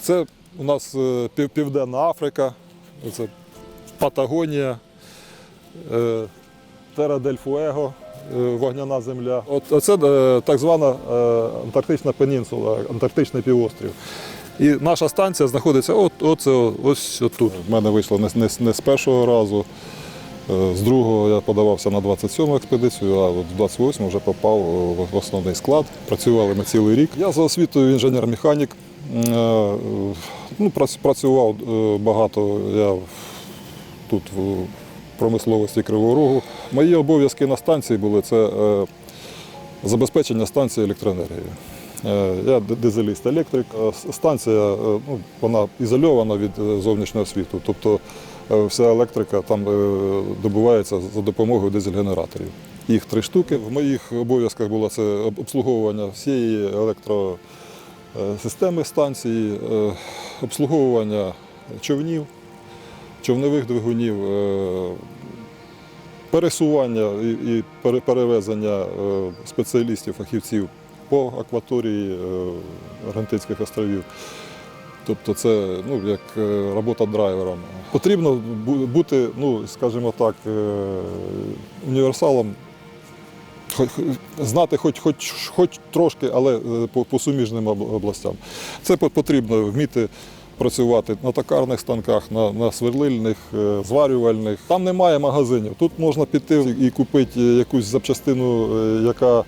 Це у нас е, Південна Африка, це Патагонія, е, Тера дель Фуего, е, вогняна земля. От, оце е, так звана Антарктична пенінсула, Антарктичний півострів. І наша станція знаходиться от, оце, ось тут. В мене вийшло не, не, не з першого разу. З другого я подавався на 27-му експедицію, а от в 28-му вже попав в основний склад. Працювали ми цілий рік. Я за освітою інженер-механік. Е, Ну, працював е, багато я тут в промисловості Кривого Рогу. Мої обов'язки на станції були це е, забезпечення станції електроенергією. Я дизеліст електрик. Станція ну, вона ізольована від зовнішнього світу. Тобто вся електрика там добувається за допомогою дизель-генераторів. Їх три штуки. В моїх обов'язках було це обслуговування всієї електросистеми станції, е, обслуговування човнів, човнових двигунів, е, пересування і, перевезення е, спеціалістів, фахівців по акваторії е, Аргентинських островів. Тобто це ну, як е, робота драйвером. Потрібно бути, ну, скажімо так, е, універсалом, знати хоч, хоч, хоч трошки, але е, по, по суміжним областям. Це потрібно вміти працювати на токарних станках, на, на сверлильних, е, зварювальних. Там немає магазинів. Тут можна піти і купити якусь запчастину, е, яка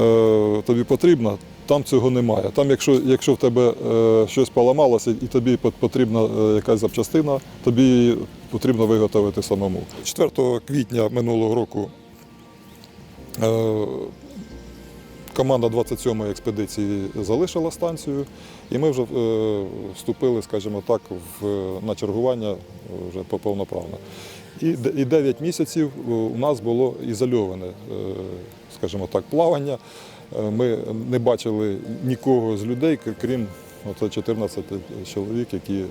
е, тобі потрібна. Там цього немає. Там, якщо, якщо в тебе е, щось поламалося і тобі потрібна якась запчастина, тобі її потрібно виготовити самому. 4 квітня минулого року команда 27-ї експедиції залишила станцію, і ми вже е, вступили, скажімо так, в, на чергування е, вже повноправно. І, і 9 місяців е, у нас було ізольоване, е, скажімо так, плавання. Е, Ми не бачили нікого з людей, крім 14 чоловік, які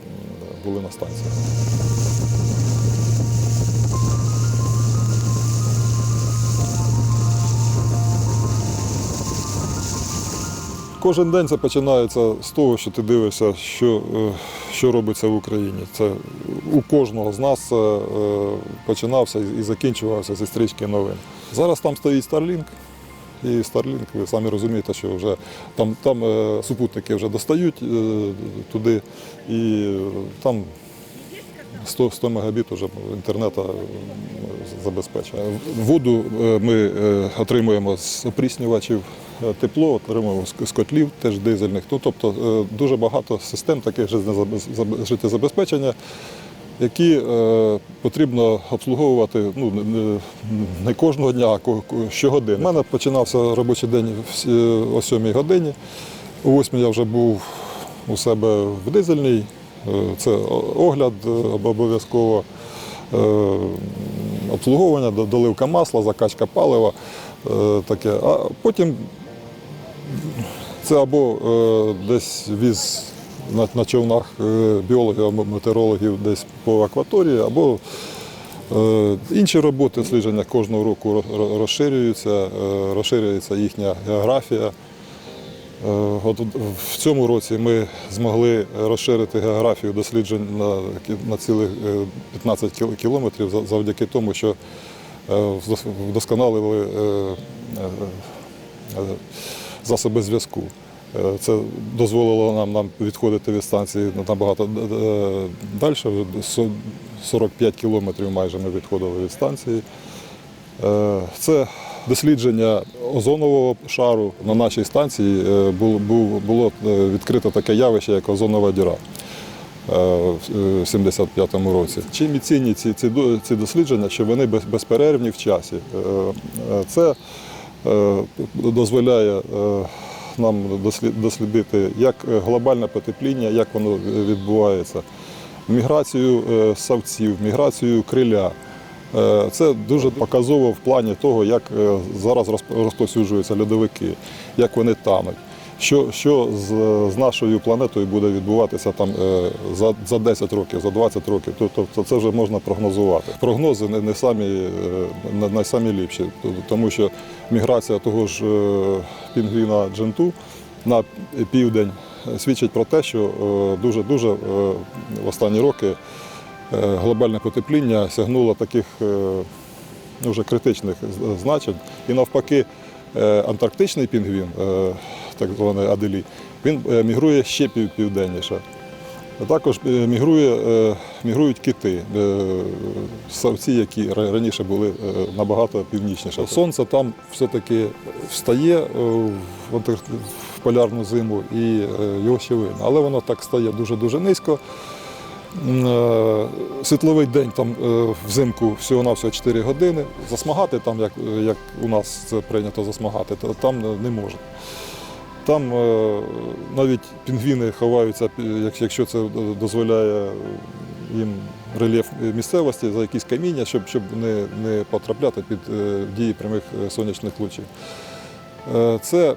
були на станції. Кожен день це починається з того, що ти дивишся, що, е, що робиться в Україні. Це у кожного з нас е, починався і закінчувався зі стрічки новин. Зараз там стоїть Starlink, і Starlink, ви самі розумієте, що вже там, там е, супутники вже достають туди, і там 100, 100 мегабіт вже інтернету забезпечує. Воду ми отримуємо з опріснювачів, тепло отримуємо з- котлів, теж дизельних. Ну, тобто е, дуже багато систем таких життєзабезпечення, які е, потрібно обслуговувати ну, не- кожного дня, а щогодини. У мене починався робочий день о 7 годині. О 8 я вже був у себе в дизельній. Е, Це огляд е, обов'язково, е, обслуговування, доливка масла, закачка палива. е, Таке. А потім це або е, десь віз на, на човнах е, біологів або метеорологів десь по акваторії, або е, інші роботи слідження кожного року ро- ро- розширюються, е, розширюється їхня географія. Е, От в цьому році ми змогли розширити географію досліджень на, на цілих е, 15 кілометрів завдяки тому, що е, вдосконалили е, е, е, засоби зв'язку. Е, Це дозволило нам, нам відходити від станції набагато далі. 45 кілометрів майже ми відходили від станції. Е, Це дослідження озонового шару на нашій станції е, бу- бу- було е, відкрито таке явище, як озонова діра е, в 75-му році. Чим і цінні ці, дослідження, що вони безперервні в часі. Е, е, Це е, дозволяє е, нам дослідити як глобальне потепління, як воно відбувається, міграцію е, савців, міграцію криля. Е, Це дуже показово в плані того, як е, зараз розп- розповсюджуються льодовики, як вони тануть. Що, що з, з нашою планетою буде відбуватися там е, за, за 10 років, за 20 років, то- тобто це вже можна прогнозувати. Прогнози не, не самі, е, не, не самі ліпші, тому що міграція того ж е, пінгвіна дженту на південь свідчить про те, що дуже-дуже в останні роки глобальне потепління сягнуло таких вже критичних значень. І навпаки, антарктичний пінгвін, так званий Аделі, він е, мігрує ще пів- південніше. А Також е, мігрує, е, мігрують кити, савці, які раніше були набагато північніше. Сонце там все-таки встає в полярну зиму і його ще видно. Але воно так стає дуже-дуже низько. Світловий день там взимку всього-навсього 4 години. Засмагати там, як, як у нас це прийнято засмагати, то там не можна. Там е, навіть пінгвіни ховаються, якщо це дозволяє їм рельєф місцевості за якісь каміння, щоб, щоб не, не потрапляти під е, дії прямих е, сонячних лучів. Е, Це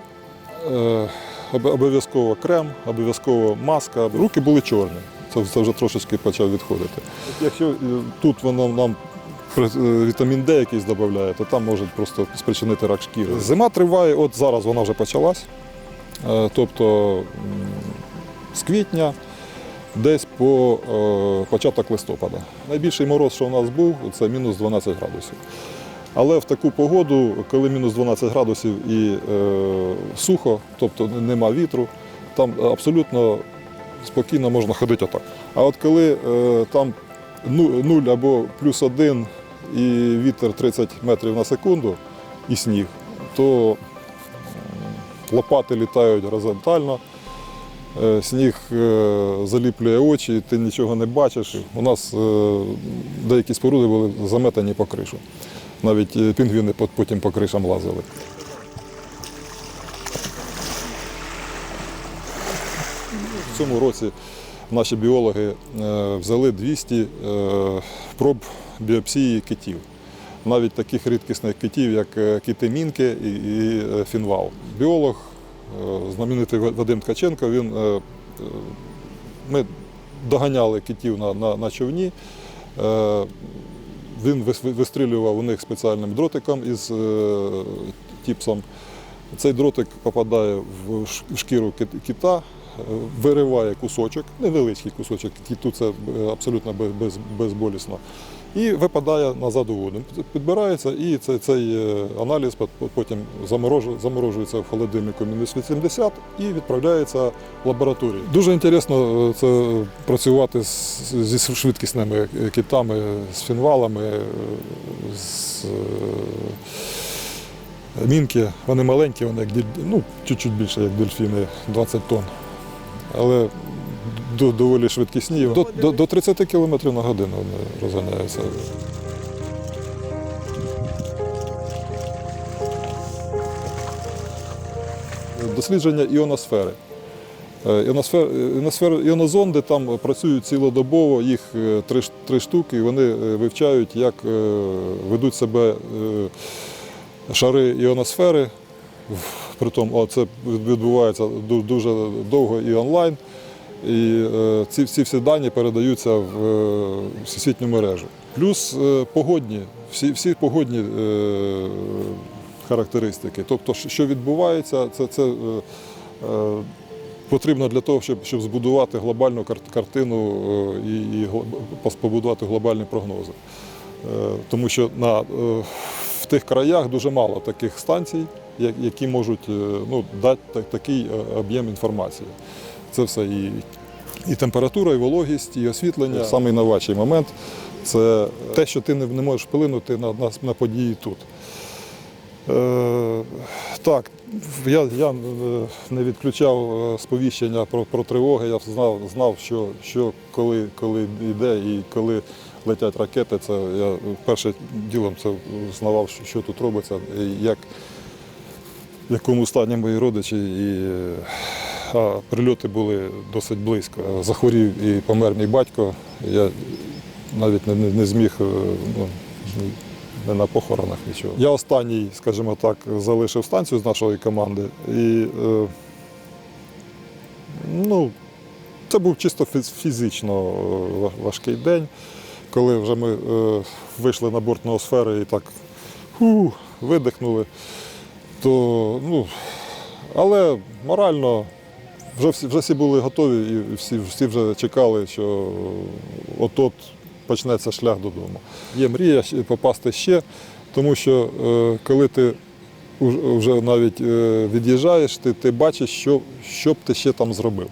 е, обов'язково крем, обов'язково маска. Руки були чорні. Це, вже трошечки почав відходити. Якщо е, тут воно нам е, вітамін Д якийсь додає, то там може просто спричинити рак шкіри. Зима триває, от зараз вона вже почалась. Е, Тобто з квітня десь по е, початок листопада. Найбільший мороз, що у нас був, це мінус 12 градусів. Але в таку погоду, коли мінус 12 градусів і е, сухо, тобто нема вітру, там абсолютно спокійно можна ходити отак. А от коли е, там 0 або плюс 1 і вітер 30 метрів на секунду і сніг, то лопати літають горизонтально, е, сніг е, заліплює очі, ти нічого не бачиш. У нас е, деякі споруди були заметані по кришу. Навіть пінгвіни потім по кришам лазили. В цьому році наші біологи взяли 200 е, проб біопсії китів. Навіть таких рідкісних китів, як е, кити-мінки і, е, фінвал. Біолог, е, знаменитий Вадим Ткаченко, він, ми доганяли китів на, на, на човні. Він вистрілював у них спеціальним дротиком із тіпсом. Цей дротик попадає в шкіру кит- кита, вириває кусочок, невеличкий кусочок, киту це е, абсолютно без, без, безболісно, і випадає назад у воду. Підбирається і цей, цей аналіз потім заморожується в холодильнику мінус 80 і відправляється в лабораторію. Дуже інтересно е, це працювати з- зі швидкісними китами, з фінвалами, е, з Мінки, вони маленькі, вони як ну, чуть-чуть більше, як дельфіни, 20 тонн. Але до- доволі швидкісні. До, до, до 30 км на годину вони розганяються. Дослідження іоносфери. Е, Іоносфер, іоносфер, іонозонди там працюють цілодобово, їх е, три, три штуки, і вони е, вивчають, як ведуть себе шари іоносфери. Притом це відбувається дуже довго і онлайн. І е, ці всі всі дані передаються в е, всесвітню мережу. Плюс е, погодні, всі, всі погодні характеристики. Тобто, що- відбувається, це, це потрібно для того, щоб, щоб збудувати глобальну картину і, і побудувати глобальні прогнози. Тому що на, в тих краях дуже мало таких станцій, які можуть е, ну, дати такий е, об'єм інформації. Це все і, і температура, і вологість, і освітлення. Самий найважчий момент це те, що ти не, можеш вплинути на, на, на події тут. Е, так, я, я е, не відключав е, сповіщення про, про тривоги. Я знав, знав що, що коли, коли йде і коли летять ракети. Це я першим ділом це знавав, що, тут робиться, як, в якому стані мої родичі. І, а прильоти були досить близько. Захворів і помер мій батько. Я навіть не, не, не зміг е, ну, не на похоронах нічого. Я останній, скажімо так, залишив станцію з нашої команди. І е, ну, це був чисто фізично е, важкий день, коли вже ми е, вийшли на борт ноосфери і так ху, видихнули. То, ну, але морально вже всі, вже всі були готові і всі, всі вже чекали, що от-от почнеться шлях додому. Є мрія попасти ще, тому що е, коли ти вже навіть е, від'їжджаєш, ти, ти бачиш, що, що б ти ще там зробив.